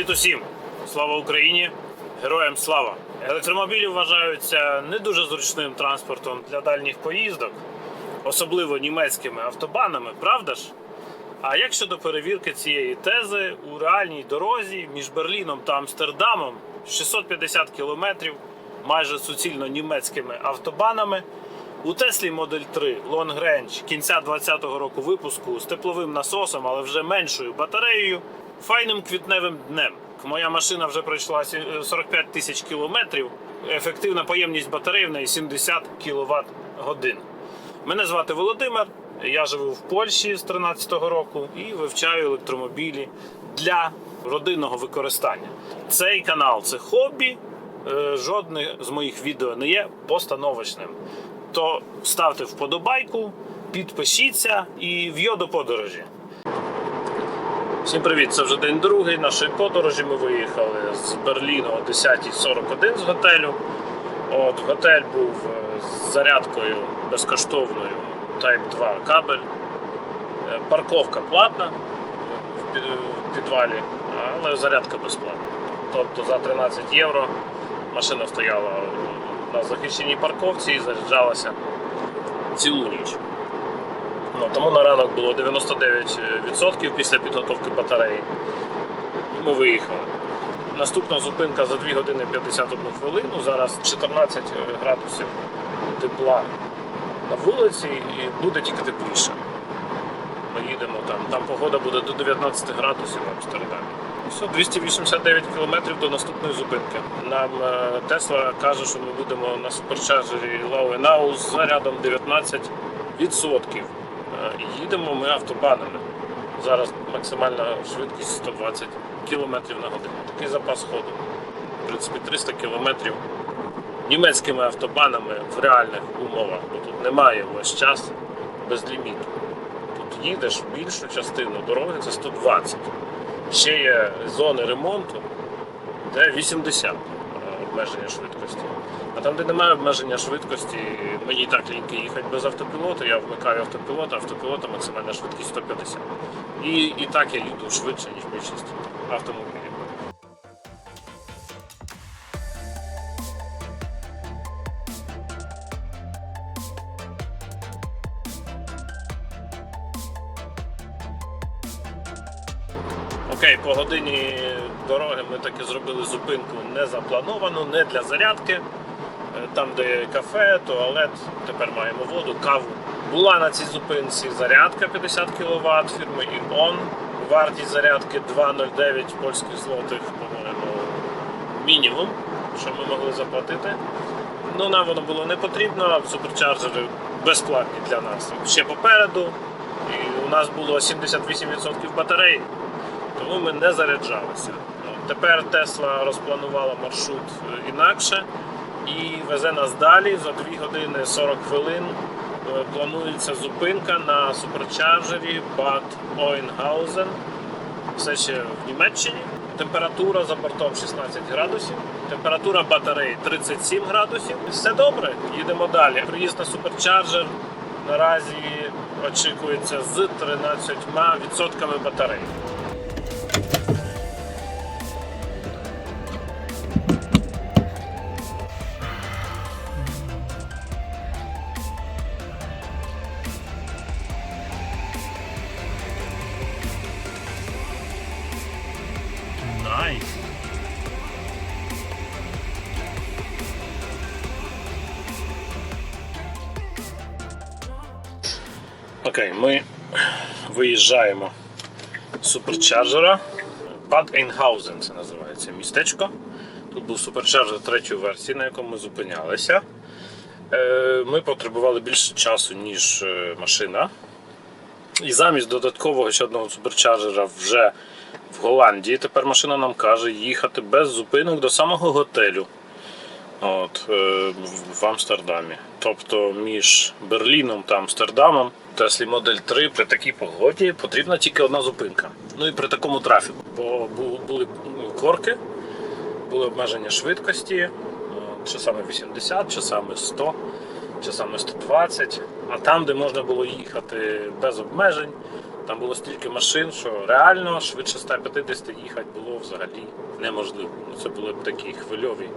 Привіт усім! Слава Україні! Героям слава! Електромобілі вважаються не дуже зручним транспортом для дальніх поїздок, особливо німецькими автобанами, правда ж? А як щодо перевірки цієї тези у реальній дорозі між Берліном та Амстердамом 650 кілометрів майже суцільно німецькими автобанами у Теслі Модель 3 Long Range кінця 2020 року випуску з тепловим насосом, але вже меншою батареєю, файним квітневим днем. Моя машина вже пройшла 45 тисяч кілометрів. Ефективна поємність батареї в неї 70 кВт годин. Мене звати Володимир. Я живу в Польщі з 13-го року і вивчаю електромобілі для родинного використання. Цей канал це хобі. е, Жодне з моїх відео не є постановочним. То ставте вподобайку, підпишіться і в'йо до подорожі. Всім привіт! Це вже день другий нашої подорожі. Ми виїхали з Берліну о 10.41 з готелю. От, готель був е, з зарядкою безкоштовною Type 2 кабель. Е, Парковка платна в підвалі, але зарядка безплатна. Тобто за 13 євро машина стояла на захищеній парковці і заряджалася цілу ніч. Ну, тому на ранок було 99% після підготовки батареї. Ми виїхали. Наступна зупинка за 2 години 51 хвилину. Зараз 14 градусів тепла на вулиці і буде тільки тепліше. Ми їдемо там. Там погода буде до 19 градусів в Амстердамі. Все, 289 кілометрів до наступної зупинки. Нам е, Тесла каже, що ми будемо на суперчарджері Lauenau з зарядом 19%. Їдемо ми автобанами. Зараз максимальна швидкість 120 км на годину. Такий запас ходу. В принципі, 300 км німецькими автобанами в реальних умовах, бо тут немає весь час без ліміту. Тут їдеш більшу частину дороги це 120. Ще є зони ремонту, де 80 е, обмеження швидкості. А там, де немає обмеження швидкості, мені і так ліньки їхати без автопілоту, я вмикаю автопілот, автопілота максимальна швидкість 150. І, і так я їду швидше, ніж більшість автомобілів. Окей, по годині дороги ми таки зробили зупинку не заплановану, не для зарядки. Е, Там, де кафе, туалет, тепер маємо воду, каву. Була на цій зупинці зарядка 50 кВт фірми ION. Вартість зарядки 2,09 польських злотих, по-моєму, мінімум, що ми могли заплатити. Ну, нам воно було не потрібно, суперчарджери безплатні для нас. Ще попереду. І у нас було 78% батареї тому ми не заряджалися. Тепер Тесла розпланувала маршрут е, інакше і везе нас далі за 2 години 40 хвилин. е, Планується зупинка на суперчарджері Бад Ойнгаузен, все ще в Німеччині. Температура за бортом 16 градусів, температура батареї 37 градусів. Все добре, їдемо далі. Приїзд на суперчарджер наразі очікується з 13% батареї. Окей, ми виїжджаємо з суперчарджера. Бад Ейнгаузен це називається містечко. Тут був суперчарджер третьої версії, на якому ми зупинялися. Е, Ми потребували більше часу, ніж е, машина. І замість додаткового ще одного суперчарджера вже в Голландії. Тепер машина нам каже їхати без зупинок до самого готелю. От, е, в Амстердамі. Тобто між Берліном та Амстердамом Теслі Модель 3 при такій погоді потрібна тільки одна зупинка. Ну і при такому трафіку. Бо були корки, були обмеження швидкості, часами 80, часами 100, часами 120. А там, де можна було їхати без обмежень, Там було стільки машин, що реально швидше 150 їхати було взагалі неможливо. Ну, Це були б такі хвильові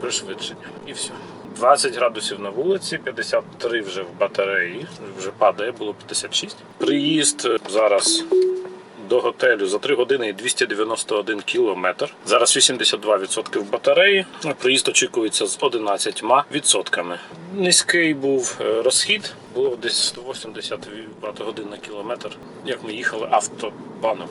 пришвидшення. І все. 20 градусів на вулиці, 53 вже в батареї, вже падає, було 56. Приїзд е, зараз до готелю за 3 години і 291 кілометр. Зараз 82% в батареї. Приїзд очікується з 11%. Низький був е, розхід, було десь 180 Вт на кілометр, як ми їхали автобаном.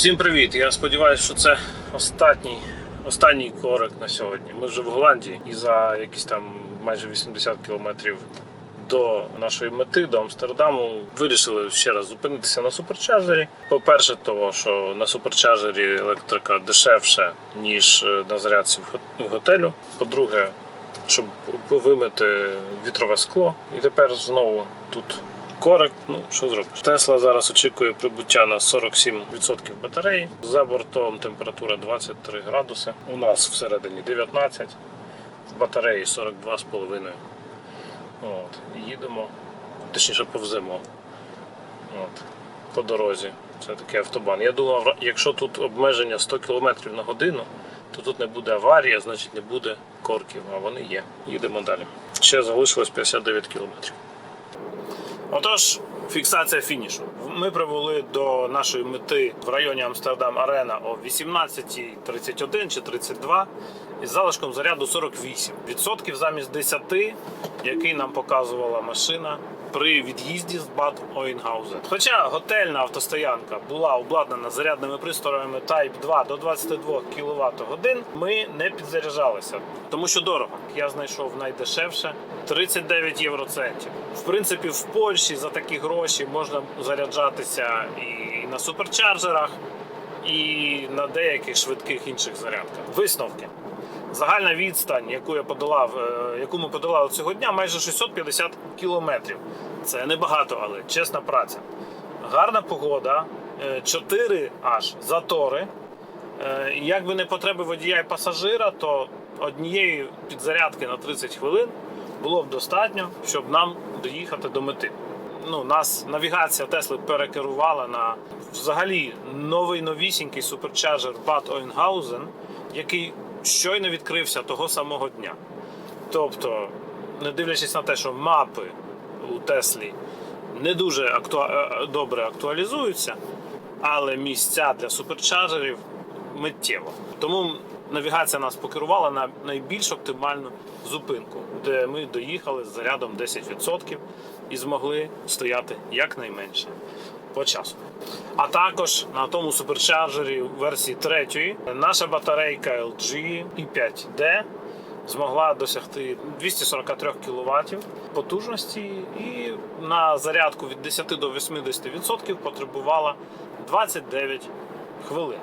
Всім привіт! Я сподіваюся, що це останній, останній корик на сьогодні. Ми вже в Голландії і за якісь там майже 80 кілометрів до нашої мети, до Амстердаму, вирішили ще раз зупинитися на суперчарджері. По-перше, того, що на суперчарджері електрика дешевше, ніж е, на зарядці в го- в готелю. По-друге, щоб вимити вітрове скло. І тепер знову тут корик. Ну що зробиш? Тесла зараз очікує прибуття на 47% батареї. За бортом температура 23 градуси. У нас всередині 19, в батареї 42,5. От. Їдемо, точніше повземо. От. По дорозі. Це такий автобан. Я думав, якщо тут обмеження 100 км на годину, то тут не буде аварії, значить не буде корків, а вони є. Їдемо далі. Ще залишилось 59 кілометрів. Отож, фіксація фінішу. Ми прибули до нашої мети в районі Амстердам Арена о 18.31 чи 32 із залишком заряду 48 відсотків замість 10, який нам показувала машина при від'їзді з Бад Ойнгаузен. Хоча готельна автостоянка була обладнана зарядними пристроями Type 2 до 22 кВт годин, ми не підзаряджалися, тому що дорого. Я знайшов найдешевше 39 євроцентів. В принципі, в Польщі за такі гроші можна заряджатися і на суперчарджерах, і на деяких швидких інших зарядках. Висновки. Загальна відстань, яку я подолав, е, яку ми подолали цього дня, майже 650 кілометрів. Це небагато, але чесна праця. Гарна погода, 4 аж затори. Е, Якби не потреби водія і пасажира, то однієї підзарядки на 30 хвилин було б достатньо, щоб нам доїхати до мети. Ну, нас навігація Тесли перекерувала на взагалі новий новісінький суперчарджер Bad Oeynhausen, який щойно відкрився того самого дня. Тобто, не дивлячись на те, що мапи у Теслі не дуже актуа- е, добре актуалізуються, але місця для суперчарджерів миттєво. Тому навігація нас покерувала на найбільш оптимальну зупинку, де ми доїхали з зарядом 10% і змогли стояти якнайменше по часу. А також на тому суперчарджері версії 3 наша батарейка LG i5D змогла досягти 243 кВт потужності і на зарядку від 10 до 80% потребувала 29 хвилин.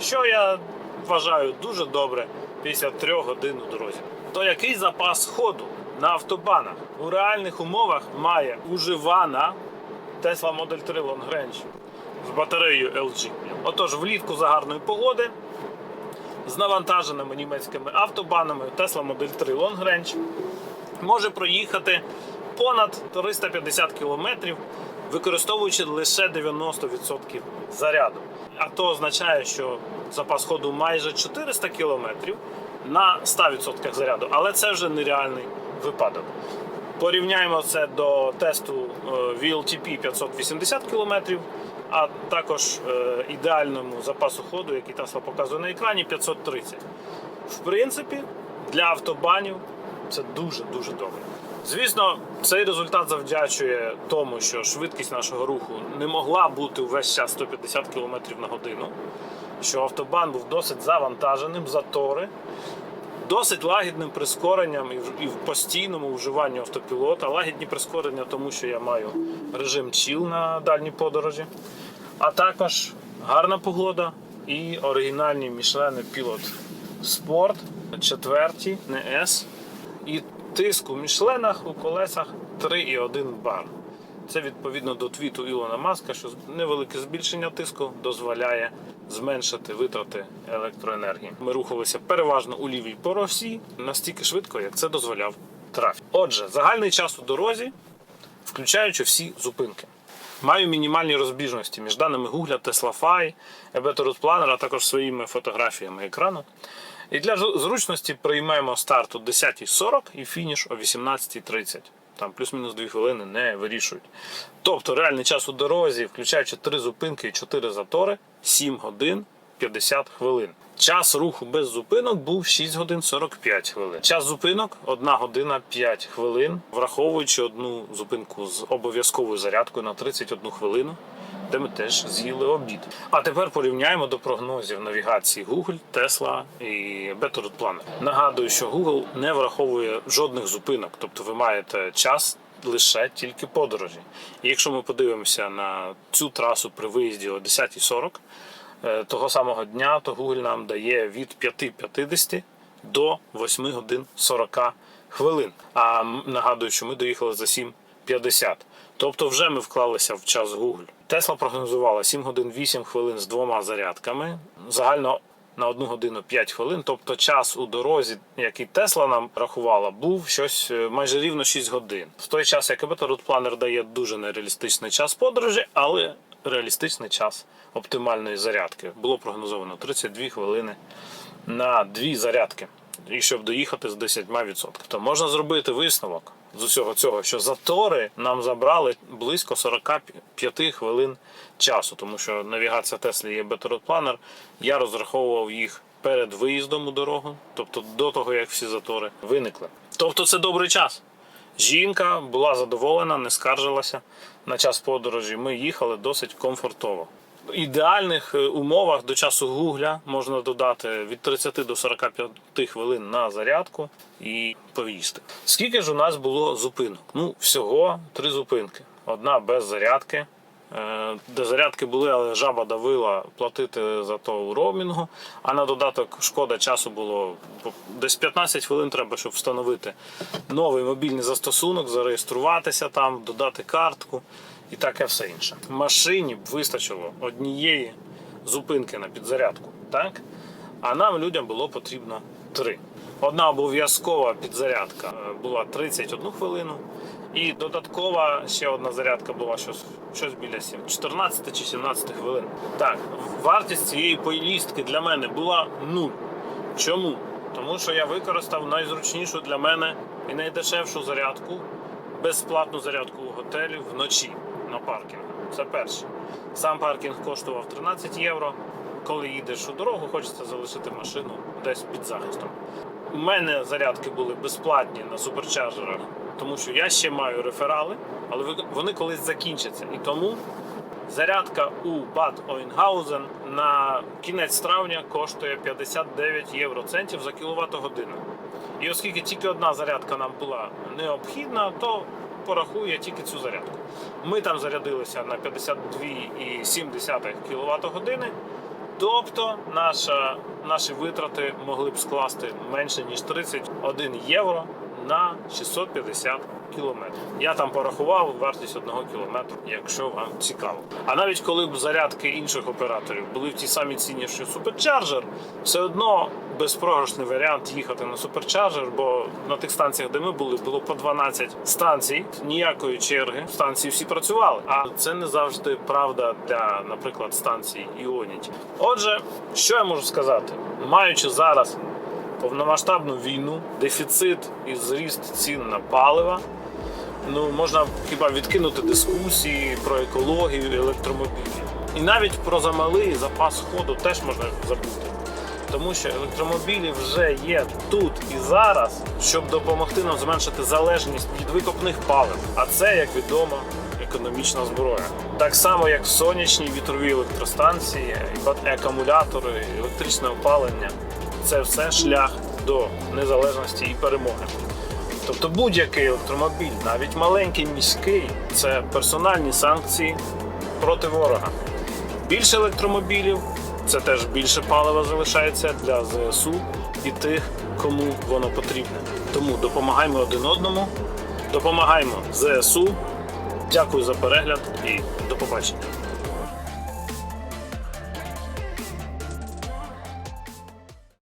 Що я вважаю дуже добре після 3 годин у дорозі. То який запас ходу на автобанах у реальних умовах має уживана Tesla Model 3 Long Range з батареєю LG? Отож, влітку за гарної погоди з навантаженими німецькими автобанами Tesla Model 3 Long Range може проїхати понад 350 кілометрів, використовуючи лише 90% заряду. А то означає, що запас ходу майже 400 кілометрів на 100% заряду, але це вже нереальний випадок. Порівняємо це до тесту VLTP 580 км, а також е, ідеальному запасу ходу, який Tesla показує на екрані, 530. В принципі, для автобанів це дуже-дуже добре. Звісно, цей результат завдячує тому, що швидкість нашого руху не могла бути увесь час 150 км на годину, що автобан був досить завантаженим, затори, досить лагідним прискоренням і в, постійному вживанні автопілота. Лагідні прискорення, тому що я маю режим чіл на дальній подорожі. А також гарна погода і оригінальні Мішлени Pilot Sport, четверті, не S. І тиск у Мішленах у колесах 3,1 бар. Це відповідно до твіту Ілона Маска, що невелике збільшення тиску дозволяє зменшити витрати електроенергії. Ми рухалися переважно у лівій поросі настільки швидко, як це дозволяв трафік. Отже, загальний час у дорозі, включаючи всі зупинки. Маю мінімальні розбіжності між даними Google, TeslaFi, Ebetorus Planner, а також своїми фотографіями екрану. І для зручності приймаємо старт о 10.40 і фініш о 18.30. Там плюс-мінус 2 хвилини не вирішують. Тобто реальний час у дорозі, включаючи 3 зупинки і 4 затори, 7 годин 50 хвилин. Час руху без зупинок був 6 годин 45 хвилин. Час зупинок 1 година 5 хвилин, враховуючи одну зупинку з обов'язковою зарядкою на 31 хвилину, де ми теж з'їли обід. А тепер порівняємо до прогнозів навігації Google, Tesla і Better Planner. Нагадую, що Google не враховує жодних зупинок, тобто ви маєте час лише тільки подорожі. І якщо ми подивимося на цю трасу при виїзді о 10.40, е, того самого дня, то Google нам дає від 5.50 до 8 годин 40 хвилин. А нагадую, що ми доїхали за 7.50. Тобто вже ми вклалися в час Google. Тесла прогнозувала 7 годин 8 хвилин з двома зарядками. Загально на 1 годину 5 хвилин. Тобто час у дорозі, який Тесла нам рахувала, був щось е, майже рівно 6 годин. В той час, як Planner дає дуже нереалістичний час подорожі, але реалістичний час оптимальної зарядки. Було прогнозовано 32 хвилини на дві зарядки. І щоб доїхати з 10%. То можна зробити висновок з усього цього, що затори нам забрали близько 45 хвилин часу, тому що навігація Теслі є Planner. Я розраховував їх перед виїздом у дорогу, тобто до того, як всі затори виникли. Тобто це добрий час. Жінка була задоволена, не скаржилася на час подорожі. Ми їхали досить комфортово. В ідеальних е, умовах до часу гугля можна додати від 30 до 45 хвилин на зарядку і поїсти. Скільки ж у нас було зупинок? Ну, всього три зупинки. Одна без зарядки. Е, Де зарядки були, але жаба давила платити за то у роумінгу. А на додаток шкода часу було десь 15 хвилин треба, щоб встановити новий мобільний застосунок, зареєструватися там, додати картку і таке все інше. Машині б вистачило однієї зупинки на підзарядку, так? А нам людям було потрібно три. Одна обов'язкова підзарядка е, була 31 хвилину, і додаткова ще одна зарядка була щось, щось біля 7, 14 чи 17 хвилин. Так, вартість цієї поїздки для мене була нуль. Чому? Тому що я використав найзручнішу для мене і найдешевшу зарядку, безплатну зарядку у готелі вночі на паркінгу. Це перше. Сам паркінг коштував 13 євро. Коли їдеш у дорогу, хочеться залишити машину десь під захистом. У мене зарядки були безплатні на суперчарджерах, тому що я ще маю реферали, але вони колись закінчаться. І тому зарядка у Бад Ойнгаузен на кінець травня коштує 59 євроцентів за кіловат годину. І оскільки тільки одна зарядка нам була необхідна, то порахує тільки цю зарядку. Ми там зарядилися на 52,7 кВт години. Тобто наша, наші витрати могли б скласти менше ніж 31 євро на 650 кілометрів. Я там порахував вартість одного кілометру, якщо вам цікаво. А навіть коли б зарядки інших операторів були в тій самій ціні, що суперчарджер, все одно безпрограшний варіант їхати на суперчарджер, бо на тих станціях, де ми були, було по 12 станцій, ніякої черги. Станції всі працювали. А це не завжди правда для, наприклад, станцій Іоніті. Отже, що я можу сказати, маючи зараз повномасштабну війну, дефіцит і зріст цін на палива. Ну, можна хіба відкинути дискусії про екологію електромобілі. І навіть про замалий запас ходу теж можна забути. Тому що електромобілі вже є тут і зараз, щоб допомогти нам зменшити залежність від викопних палив. А це, як відомо, економічна зброя. Так само, як сонячні вітрові електростанції, акумулятори, електричне опалення. Це все шлях до незалежності і перемоги. Тобто будь-який електромобіль, навіть маленький міський, це персональні санкції проти ворога. Більше електромобілів це теж більше палива залишається для ЗСУ і тих, кому воно потрібне. Тому допомагаємо один одному, допомагаємо ЗСУ. Дякую за перегляд і до побачення.